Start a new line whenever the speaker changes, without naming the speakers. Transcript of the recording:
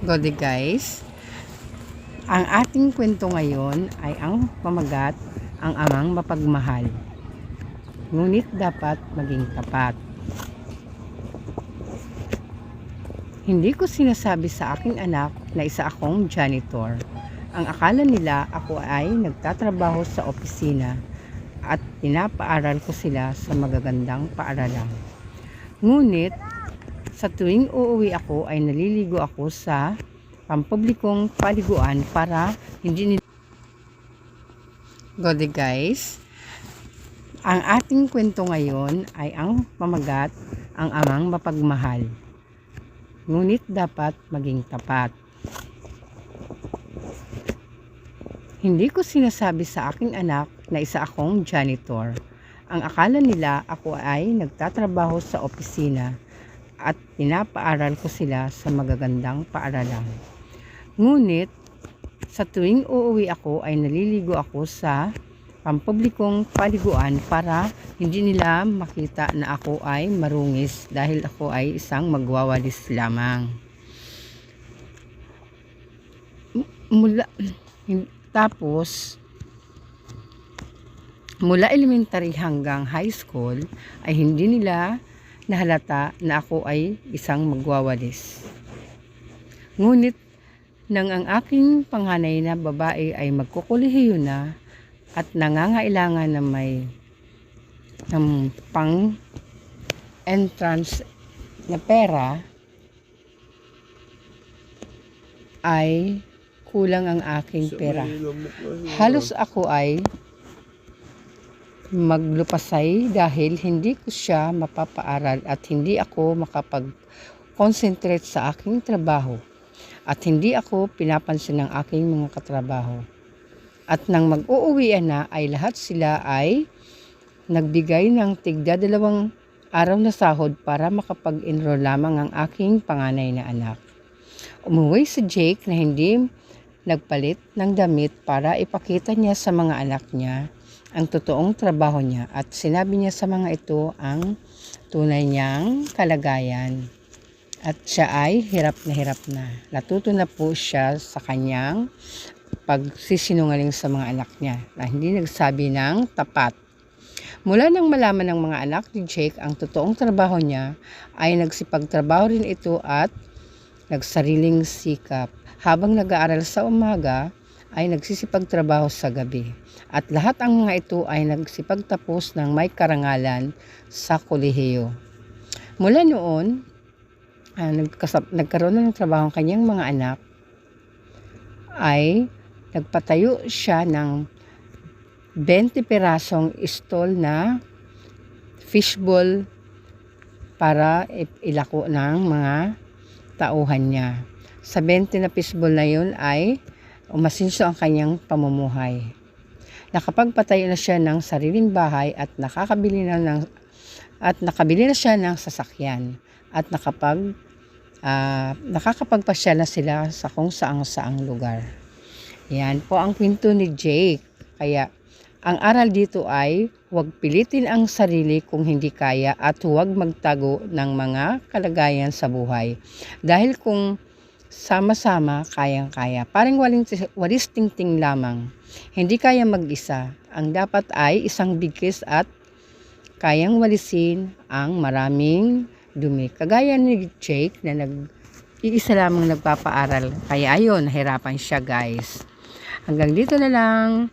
Godi guys, ang ating kwento ngayon ay ang pamagat ang amang mapagmahal. Ngunit dapat maging tapat. Hindi ko sinasabi sa aking anak na isa akong janitor. Ang akala nila ako ay nagtatrabaho sa opisina at pinapaaral ko sila sa magagandang paaralan. Ngunit sa tuwing uuwi ako ay naliligo ako sa pampublikong paliguan para hindi nila Godi guys, ang ating kwento ngayon ay ang pamagat ang amang mapagmahal. Ngunit dapat maging tapat. Hindi ko sinasabi sa aking anak na isa akong janitor. Ang akala nila ako ay nagtatrabaho sa opisina at pinapaaral ko sila sa magagandang paaralan. Ngunit, sa tuwing uuwi ako ay naliligo ako sa pampublikong paliguan para hindi nila makita na ako ay marungis dahil ako ay isang magwawalis lamang. Mula, tapos, mula elementary hanggang high school ay hindi nila nahalata na ako ay isang magwawalis. Ngunit nang ang aking panganay na babae ay magkukulihiyo na at nangangailangan na may ng pang entrance na pera ay kulang ang aking pera. Halos ako ay maglupasay dahil hindi ko siya mapapaaral at hindi ako makapag-concentrate sa aking trabaho at hindi ako pinapansin ng aking mga katrabaho. At nang mag-uuwian na ay lahat sila ay nagbigay ng tigda dalawang araw na sahod para makapag-enroll lamang ang aking panganay na anak. Umuwi si Jake na hindi nagpalit ng damit para ipakita niya sa mga anak niya ang totoong trabaho niya at sinabi niya sa mga ito ang tunay niyang kalagayan. At siya ay hirap na hirap na. Natuto na po siya sa kanyang pagsisinungaling sa mga anak niya na hindi nagsabi ng tapat. Mula nang malaman ng mga anak ni Jake ang totoong trabaho niya, ay nagsipagtrabaho rin ito at nagsariling sikap. Habang nag-aaral sa umaga, ay nagsisipagtrabaho sa gabi. At lahat ang mga ito ay nagsipagtapos ng may karangalan sa kolehiyo. Mula noon, ah, nagkasap, nagkaroon na ng trabaho ang kanyang mga anak, ay nagpatayo siya ng 20 pirasong stall na fishbowl para ilako ng mga tauhan niya. Sa 20 na fishbowl na yun ay umasinso ang kanyang pamumuhay. Nakapagpatayo na siya ng sariling bahay at nakakabili na ng at nakabili na siya ng sasakyan at nakapag ah, nakakapagpasya na sila sa kung saang saang lugar. Yan po ang kwento ni Jake. Kaya ang aral dito ay huwag pilitin ang sarili kung hindi kaya at huwag magtago ng mga kalagayan sa buhay. Dahil kung sama-sama, kayang-kaya. Parang waling, walis tingting lamang. Hindi kaya mag-isa. Ang dapat ay isang bigkis at kayang walisin ang maraming dumi. Kagaya ni Jake na nag iisa lamang nagpapaaral. Kaya ayun, nahirapan siya guys. Hanggang dito na lang.